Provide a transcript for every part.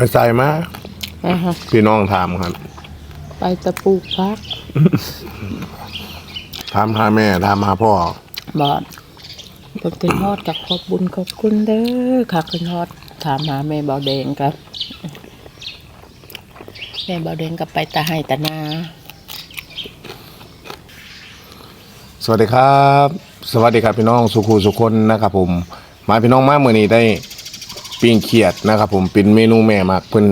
ไปใส่มาอ่าฮะพี่น้องถามครับไปตะปูพักถามหาแม่ถามหาพ่อ บอดเพิ่นเป็นฮอดกับขอบบุญขอบคุณเด้อค่ะเป็นฮอดถามหาแม่เบาแดงกับ แม่เบาแดงกับไปตาให้ตานาสวัสดีครับ สวัสดีครับพี่น้องสุขูสุคนนะครับผม มาพี่น้องมาเมื่อนี้ได้ ปิ้งเขียดนะครับ ผมเป็นเมนูแม่มักเพิ่น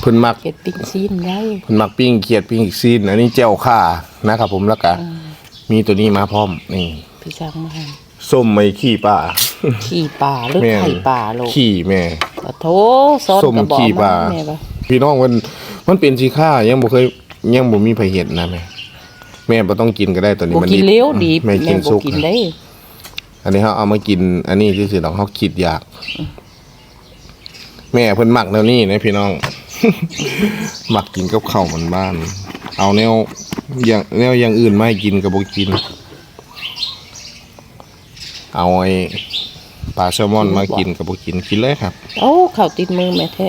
เพิ่นมักเก็ดปิ้งซีนได้เพิ่นมักปิ้งเขียดปิ้งซีนอันนี้แจ่วข่านะครับ ผมแล้วก็มีตัวนี้มาพร้อมนี่พี่ช่างมาให้ส้มไม่ขี้ป่าขี่ป่าหรือแม่ไข่ป่าลูกขี้แม่ขอโทษซดส้มกระบอกขี่มาป่าแม่บ่พี่น้องมันมันเป็นสีข้ายังบ่เคยยังบ่มีไผเห็นนะแม่แม่บ่ต้องกินก็ได้ตัวนี้บ่มันกินเลี้ยวดีแม่กินบ่สุกกินได้อันนี้เขาเอามากิน อันนี้คือสิน้องเขาคิดอยาก แม่เพิ่นมักแนวนี้นะพี่น้องมักกินกับข้าวมันบ้าน เอาแนวอย่างแนวอย่างอื่นมาให้กินกับบ่กิน เอาไอ้ปลาแซลมอนมากินกับบ่กินกินเลยครับ โอ้ข้าวติดมือแม่แท้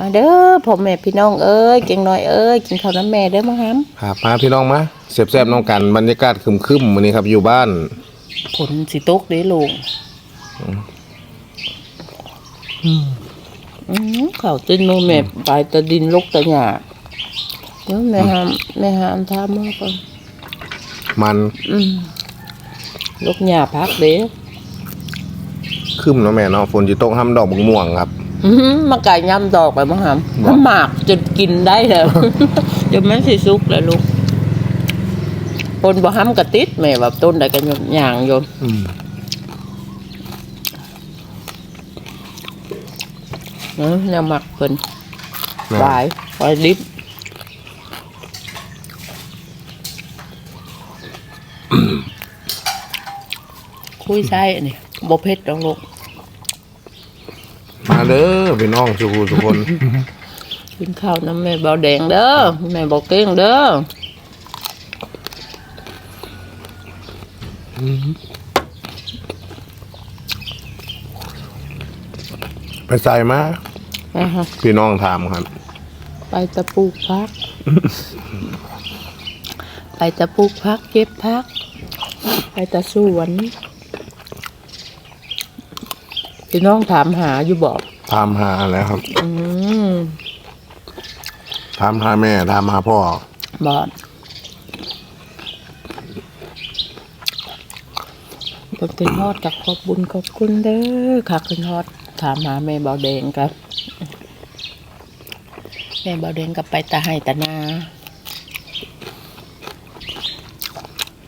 มาเด้อพ่อแม่พี่น้องเอ้ยเก่งน้อยเอ้ยกินข้าวน้ำแม่เด้อมาหามครับมาพี่น้องมาแซ่บๆน้องกันบรรยากาศครึมๆมื้อนี้ครับ อยู่บ้านผลสิตกเด้ลูก อืมข้าวติดมือแม่ไปแตะดินลกแตะหญ้าเดี๋ยวแม่หามแม่หามทามือก่อนมันอืมลกหญ้าพักเด้ครึมเนาะแม่เนาะฝนสิตกห้ำดอกบักม่วงครับอื้อหือมาไก่ย่ำดอกไปมาหามมันหมากจนกินได้แล้วจนมันสิสุกแล้วลูกคนบ่ห้ำกระติดแม่แบบต้นใดกันอย่างโยมอืม ออแนวหมักเพิ่นแม่หวายหวายดิบคุยใช่นี่บ่เผ็ดดอกลูกมาเด้อพี่น้องทุกคนทุกคน กินข้าวน้ำแม่เบาแดงเด้อแม่บอกเก้งเด้อไปใส่มา อ่าฮะพี่น้องถามครับ ไปตะปูพัก ไปตะปูพัก เก็บพัก ไปตะสวนพี่น้องถามหาอยู่บอกถามหาแล้วครับ อืมถามหาแม่ถามหาพ่อ บอดเพิ่นเป็นฮอดกับขอบบุญขอบคุณเด้อค่ะเพิ่นฮอดถามหาแม่เบาแดงกับ แม่เบาแดงกับไปตาให้ตานา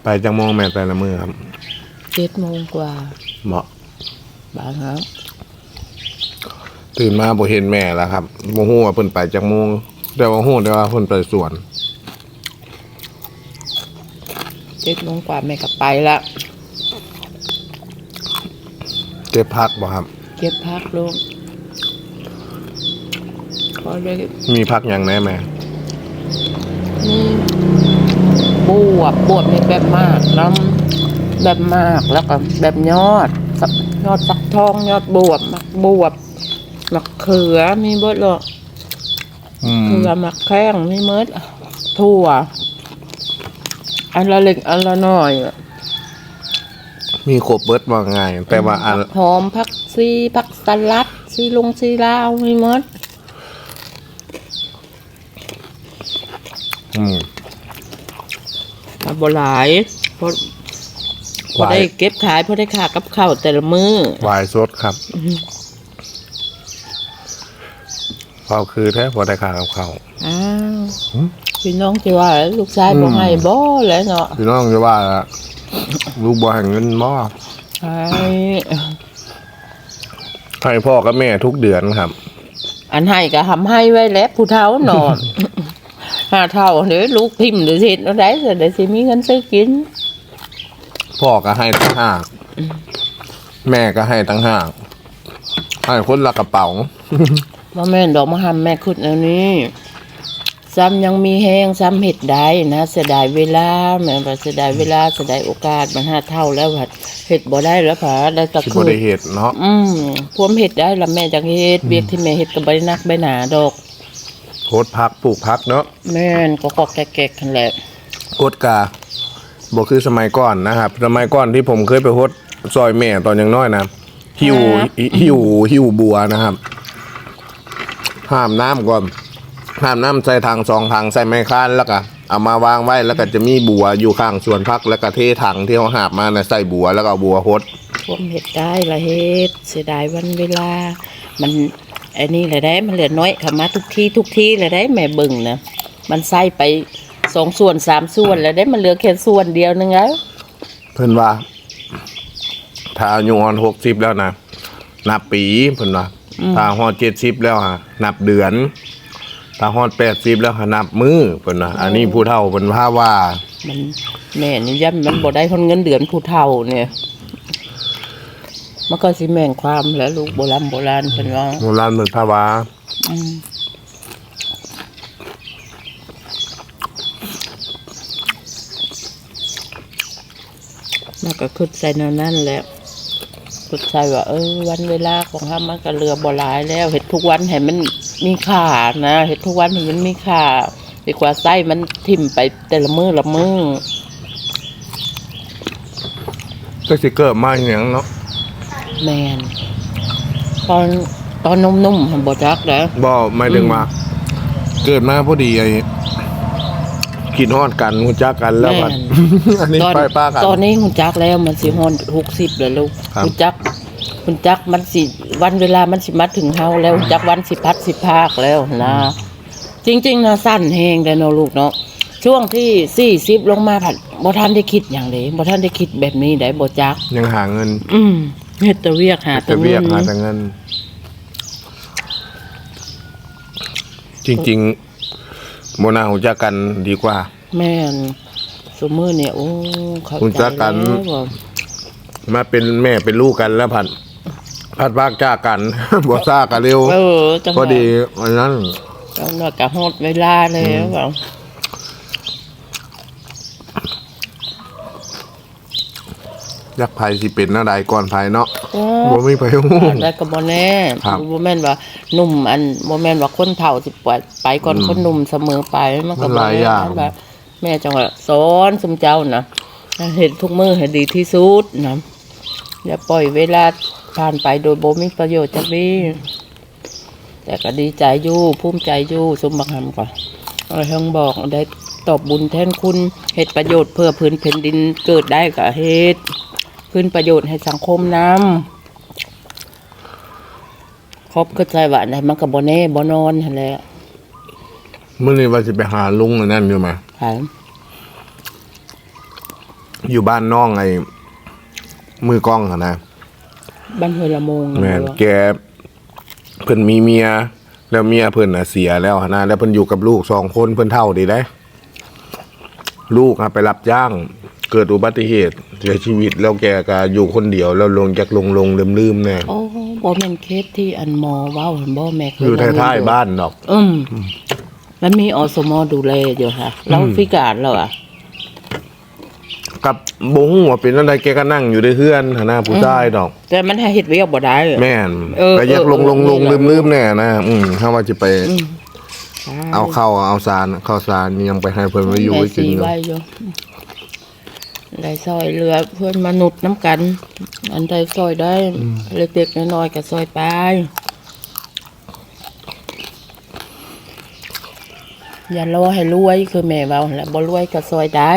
ไปจังโมงแม่แต่ละมือครับเจ็ดโมงกว่าเหมาะบางครับตื่นมาบ่เห็นแม่แล้วครับบ่ฮู้ว่าเพิ่นไปจังโมงแต่ว่าฮู้แต่ว่าเพิ่นไปสวนเจ็ดโมงกว่าแม่ก็ไปละเก็บพักบ่ครับ เก็บพักลูก พอได้มีพักหยังแน่แม่อืมบวบบวบมีแบบมากน้ำแบบมากแล้วก็แบบยอดสักยอดฟักทองยอดบวบมักบวบมักเขือมีเบิดเลยอืมเขือมักแข้งมีเมิดถั่วอันละเล็กอันละน้อยมีครบเบิดว่าง่ายแต่ว่าอันผักหอมผักซีผักสลัดซีลงซีลาวมีเมิด อืมมาบ่หลายเพราะพอหวายได้เก็บขายพอได้ขากับข้าวแต่ละมือ้อวายสดครับพอคือแท้พอได้ค่ากับข้าวอ้าวหืม พี่น้องจะว่าแล้วลูกชายอืมบ่ให้บ่แล้วเนาะพี่น้องจะว่าลูกบ่ให้เงินบ่ใช่ให้พ่อกับแม่ทุกเดือนครับ อันให้ก็ทำให้ไว้แล้วผู้เฒ่าเนอน หาเท่าเดี๋ยวลูกพิมพ์หรือเฮ็ดเอาได้เดี๋ยวสิมีเงินซื้อกินพ่อก็ให้ตั้งห้ากแม่ก็ให้ตั้งห้ากให้คนละกระเป๋าว่าแม่นดอกมะฮามแม่ขึ้นอันนี้ซ้ำยังมีแห้งซ้ำเห็ดได้นะเสียดายเวลาแม่ว่าเสียดายเวลาเสียดายโอกาสมันห้าเท่าแล้วผัดเห็ดบ่ได้แล้วผาได้ตะที่คืบ่นได้เฮ็ดเนาะอืมพวมเห็ดได้ละแม่จังเฮ็ดเบียกที่แม่เฮ็ดก็บ่ได้นักบ่หนาดอก โคตรพักปลูกพักเนาะแม่นก็กอกแกกๆกันแหละโคตรกาบ่คือสมัยก่อนนะครับ สมัยก่อนที่ผมเคยไปโฮดซอยแม่ตอนยังน้อยนะหิวหิวหิวบัวนะครับห้ามน้ำก่อนห้ามน้ำใส่ถังสองถังใส่ไม้ค้านแล้วก็เอามาวางไว้แล้วก็จะมีบัวอยู่ข้างสวนพักแล้วก็เทถังที่เขาหาบมานะใส่บัวแล้วก็เอาบัวโฮดพวมเห็ดได้ละเฮ็ดเสียดายวันเวลา มันไอ้นี่แหละได้มันเหลือน้อยเข้ามาทุกที่ทุกที่เลยได้แม่เบิ่งนะมันใส่ไปสองส่วนสามส่วนแล้วได้มันเหลือแค่ส่วนเดียวนึงแล้วเพิ่นว่า ถ้าอายุอ่อนหกสิบแล้วนะนับปีเพิ่นว่าถ้าฮอดเจ็ดสิบแล้วฮะนับเดือน ถ้าฮอดแปดสิบแล้วฮะนับมือเพิ่นว่าอันนี้ผู้เฒ่าเพิ่นพาว่า มันแม่นี่ย่ำมันบ่ได้คนเงินเดือนผู้เฒ่าเนี่ย มันก็สิแม่งความแล้วลูกโบราณโบราณเพิ่นว่าโบราณเพิ่นพาว่าอืมมันก็คิดใส่แนวนั่นแหละคิดใส่ว่าเออวันเวลาของเขามันก็เรือบ่หลายแล้วเห็ดทุกวันให้มันมีค่านะเห็ดทุกวันให้มันมีค่าดีกว่าไส้มันทิ่มไปแต่ละมือละมือก็สิเกิดมาอหย่างเนาะ แมนตอนตอนนุ่มๆหันบ่จักแล้วบ่หมายถึงว่าเกิดมาพอดีไอ้กินฮอดกันรู้จักกันแล้วบัดอันนี้ตอนไปป้ากัน ตอนนี้หุ่นจักแล้วมันสิฮอนหกสิบแล้วลูกครับหุ่นจักหุ่นจักมันสิวันเวลามันสิมาถึงเฮาแล้วหุ่นจักวันสิพัดสิภาคแล้วนะจริง ๆนะสั้นแหงแต่เนาะลูกเนาะช่วงที่สี่สิบลงมาผัดบ่ทันได้คิดอย่างเลยบ่ทันได้คิดแบบนี้ได้บ่จัก ยังหาเงิน อืม เฮ็ดแตะเวียกหาจะแตะเรียกเงิหานแต่เงิน จริงๆโมนาหูจักกันดีกว่า แม่นสมมือเนี่ยโอ้เข้าหุ่นใจจักกันแล้วว่ามาเป็นแม่เป็นลูกกันแล้วผัดผัดพากจากกัน บ่ซ่ากันเร็วเออจังหพอวะดีอันนั้น จังหวะกะฮอดเวลาแล้วว่ ยักษ์ไผสิเป็นหน้าใดก่อนไผเนาะโอ้บ่มีไผฮู้ได้ก็บ่แน่ครับบ่แม่นว่าหนุ่มอันบ่แม่นว่าคนเฒ่าสิปล่อยไปก่อนคนหนุ่มเสมอไปมันก็มันหบ่ลายแน่อย่างว่าแม่จังว่าสอนสมเจ้านะเห็นทุกมือให้ดีที่สุดนะอย่าปล่อยเวลาผ่านไปโดยบ่มีประโยชน์จักดีแต่ก็ดีใจอยู่ภูมิใจอยู่สมบักหำก่อนเอาทั้งบอกได้ตอบบุญแทนคุณเฮ็ดประโยชน์เพื่อพื้นแผ่นดินเกิดได้ก็เฮ็ด พื้นประโยชน์ให้สังคมนำครบก็ใจว่าไหนมันก็บ่แน่บ่นอนหั่นแหละมื้อนี้ว่าสิไปหาลุงอันนั้นอยู่ไหมค่ะอยู่บ้านน้องไอ้มือกล้องหั่นนะบ้านห้วยละโมงแม่นเนาะแกเพิ่นมีเมีย แล้วเมียเพิ่นน่ะเสียแล้วหั่นนะแล้วเพิ่นอยู่กับลูกสองคนเพิ่นเท่าดีได้ ลูกอะไปรับจ้าง เกิดอุบัติเหตุเสียชีวิตแล้วแกก็อยู่คนเดียวแล้วลงจากลงลงลืมลืมๆแน่โอ้บ่แม่นเคสที่อันหมอเว้าหั่นบ่แม่เคอยู่เล่ท้ายๆบ้านดอกอืมมันมีอสมดูแลอยู่ค่ะเราพิการแล้วอะกับบงว่าเป็นอะไรแกก็นั่งอยู่ในเฮือนหั่นนะผู้ชายดอก แต่มันให้เฮ็ดเวียกบ่ได้แม่นเออก็อยากลงลงลงเออลืมลืมๆแน่นะอืมถ้าว่าจะไปอืมเอาเข้าวเอาสารเข้าวสารยังไปให้เพิ่นไว้อยู่แม่ไว้กินสีอยู่ ไว้อยู่ได้ซอยเหลือเพื่อนมนุษย์น้ำกัน อันใดซอยได้เล็กๆน้อยๆก็ซอยไปอย่ารอให้รวยคือแม่เว้าหั่นแหละบ่รวยก็ซอยได้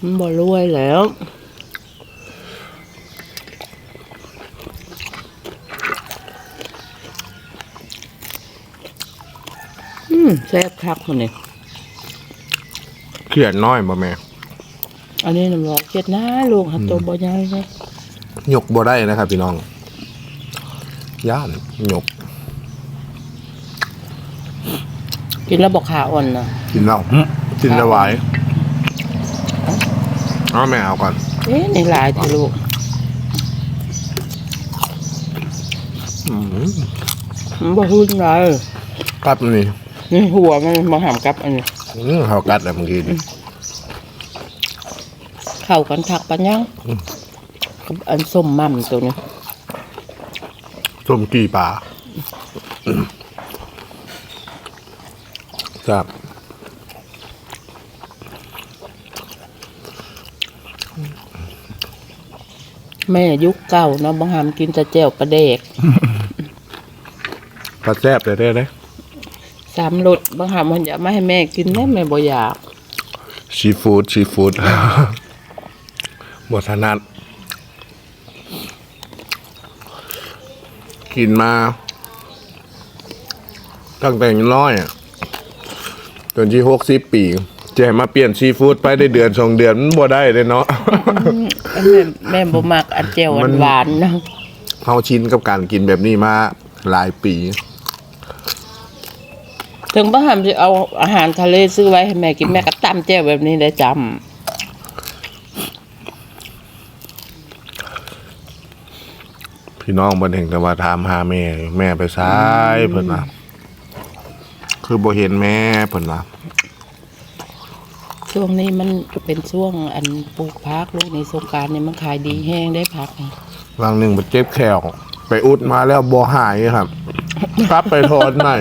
มันบ่รวยแล้วอืมแซ่บคักมันนี่ เครียดน้อยบ่แม่ อันนี้น้ำร้อนเจ็ดนะลูกหันตัวบ่ใหญ่เลยยกบ่ได้นะครับ พี่น้อง ย่านยก กินแล้วบอกขาอ่อนนะกินแล้วหึกินแล้วไหวเอาแม่เอาก่อนเอ๊ะในหลายแต่ลูกอืมมันบ่หุ่นเลยกับนี่นี่หัวมันมาหามกับอันนี้ อื้อเขากัดแล้วเมื่อกี้นี่เข้ากันคักปัญญังกับอันส้มมั่มตัวนี้ส้มกี่ปลาครับแม่ยุคเก่าเนาะบางหามกินแต่แจ่วปลาเดกปลาแซบเลยได้เลย สามรสบางหามมันอยากไม่ให้แม่กินแน่แม่บ่อยากชีฟู้ดชีฟู้ดหมดถนัดกินมา ตั้งแต่ยังน้อยอะจนที่หกสิบปีจะให้มาเปลี่ยนซีฟู้ดไปได้เดือนสองเดือนมันบ่ได้เลยเนาะอันแม่แม่บ่มักอันแจ่วมันหวานๆนะเขาชินกับการกินแบบนี้มาหลายปี ถึงบางหามจะเอาอาหารทะเลซื้อไว้ให้แม่กินแม่ก็ตำแจ่วแบบนี้ได้จำพี่น้องบนแห่งแต่ว่าถามหาแม่แม่ไปซ้ายเพิ่นว่าคือบ่เห็นแม่เพิ่นว่าช่วงนี้มันเป็นช่วงอันปลูกพักลูกในสงกรารเนี่ยมันขายดีแห้งได้พักนี่ วางหนึ่งไปเจ็บแขวไปอุดมาแล้วบ่หายครับ กลับไปทอนใหม่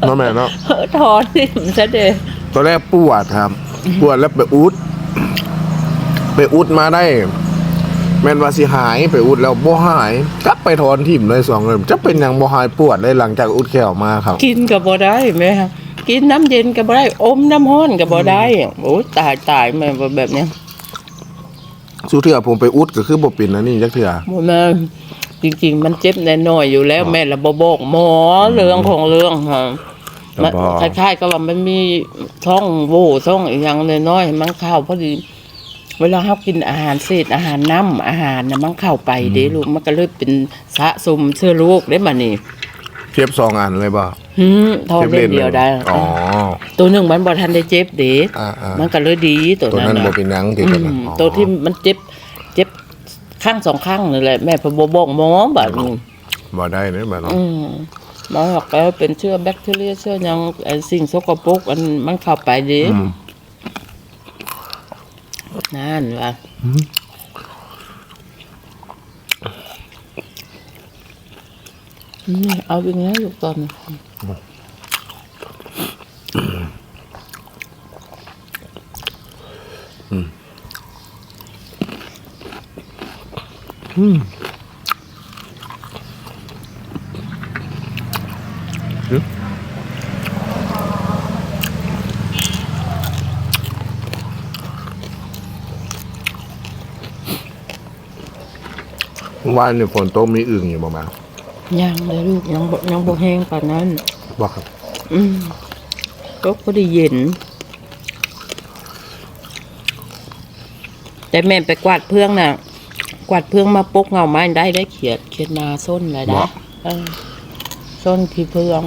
เนาะแม่เนาะเออถอนนี่มันจะเด้ตอนแรกปวดครับ ปวดแล้วไปอุด ไปอุดมาได้ แม่นว่าสิหายไปอุดแล้วบ่หาย กลับไปถอนถิ่มเลยสองเลยจะเป็นหยังบ่หายปวดเลยหลังจากอุดแขวมาครับ กินก็บ่ได้แม่ครับกินน้ำเย็นก็บ่ได้ อมน้ำร้อนก็บ่ได้โอ้ยตายตายแม่ว่าแบบเนี้ยสู้เถื่อผมไปอุดก็คือบ่เป็นอันนี้จักเถื่อบ่แม่ จริง ๆ มันเจ็บแน่น้อยอยู่แล้ว แม่ละบ่บอกหมอเรื่องของเรื่องฮะแต่บ่คล้ายๆกับว่ามันมีท้องโหว่ท้องอีกอย่างน้อยๆมันเข้าพอดี เวลาเขากินอาหารเศษอาหารน้ำอาหารน่ะมันเข้าไปเด้ลูกมันก็เลยเป็นสะสมเชื้อโรคได้มานี่เทียบสองอันเลยบ่หืมทอดเล่นเดียวได้อ๋อ ตัวหนึ่งมันบ่ทันได้เจ็บเด้อ่าๆ มันก็เลยดีตัวตัวนั้นนั้นบ่น่ะเป็นหยังที่อืกันมนะอ๋อตัวที่มันเจ็บเจ็บ ข้างสองข้างนี่แหละแม่พอบ่บอกหมอแบบนี้บ่ได้เด้บ่เนาะอืมหมอบอกแล้วเป็นเชื้อแบคทีเรียเชื้อหยังไอ้สิ่งสกปรกอันมันเข้าไปเด้อืมนั่นว่ะนี่เอาอย่างนี้ลูกตอน ว่านี่ฝนตกมีอึ่งอยู่บ่มยังเลยลูกยังบ่ยังบ่แห้งปานนั้นบ่ครับ อืมก็พอดีเย็น แต่แม่ไปกวาดเพื่องน่ะ กวาดเพื่องมาปกเงาไม้ได้ได้เขียดเขียดนาส้นอะไรได้เออส้นที่เพื่อง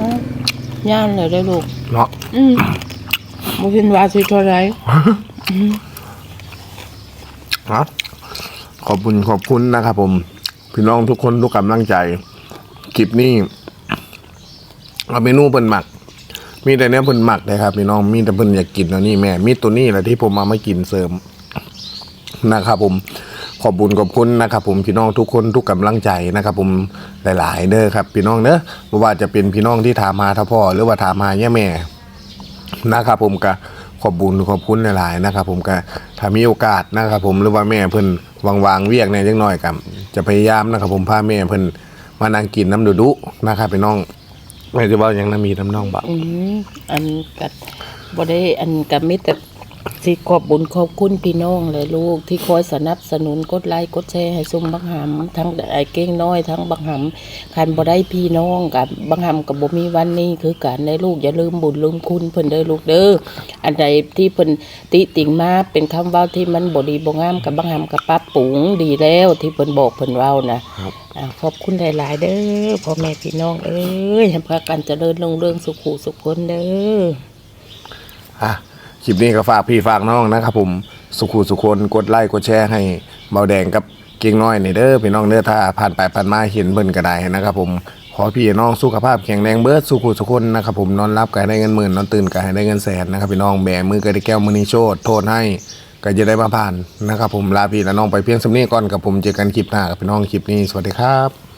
อะย่านเลยได้ลูก เนาะอืมบ่เห็นว่าสิเท่าไหรครับขอบคุณขอบคุณนะครับผม พี่น้องทุกคนทุกกำลังใจคลิปนี้เอาเมนูเพิ่นหมัก มีแต่เนี้ยเพิ่นหมักนะครับพี่น้องมีแต่เพิ่นอยากกินแล้วนี่แม่ มีตัวนี้แหละที่ผมเอามากินเสริมนะครับผมขอบคุญขอบคุณนะครับผมพี่น้องทุกคนทุกกำลังใจนะครับผมหลาย ๆ เด้อครับ พี่น้องเด้อไม่ว่าจะเป็นพี่น้องที่ถามมาท่าพ่อหรือว่าถามมาย่าแม่นะครับผมก็ขอบบุญขอบคุณหลาย ๆ นะครับผมก็ถ้ามีโอกาสนะครับผมหรือว่าแม่เพิ่นวางๆเวียกในจังน้อยกับจะพยายามนะครับผมพาแม่เพิ่นมานั่งกินน้ำดุดุนะครับพี่น้อง ไม่จะว่าหยังน้ำมีน้ำน้องบ่า อืมอันกัดบ่ได้อันกับมิตร สิขอบบุญขอบคุณพี่น้องเลยลูก ที่คอยสนับสนุนกดไลค์กดแชร์ให้ซุมบังหำทั้งไอ้เก้งน้อยทั้งบังหำคันบ่ได้พี่น้องกับบังหำกับบ่มีวันนี้คือการได้ลูกอย่าลืมบุญลืมคุณเพิ่นเด้อลูกเด้ออันใดที่เพิ่นติติงมาเป็นคำเว้าที่มันบ่ดีบ่งามกับบังหำกับปรับปรุงดีแล้ว ที่เพิ่นบอกเพิ่นเว้านะอ่าขอบคุณหลายๆเด้อพ่อแม่พี่น้องเอ้ยให้พากันเจริญรุ่งเรืองสุขุสุขคนเด้ออะ คลิปนี้ก็ฝากพี่ฝากน้องนะครับผมสุขุสุคนกดไลค์กดแชร์ให้เบาแดงกับเก่งน้อยนี่เด้อพี่น้องเด้อถ้าผ่านไปผ่านมาเห็นเบิ่นก็ได้นะครับผมขอพี่น้องสุขภาพแข็งแรงเบิดสุขุสุคนนะครับผมนอนรับก็ให้ได้เงินหมื่นนอนตื่นก็ให้ได้เงินแสนนะครับพี่น้องแบมือก็ได้แก้วมือนี้โชดโทษให้ก็จะได้มาผ่านนะครับผมลาพี่และน้องไปเพียงสำนี้ก่อนกับผมเจอกันคลิปหน้ากับพี่น้องคลิปนี้สวัสดีครับ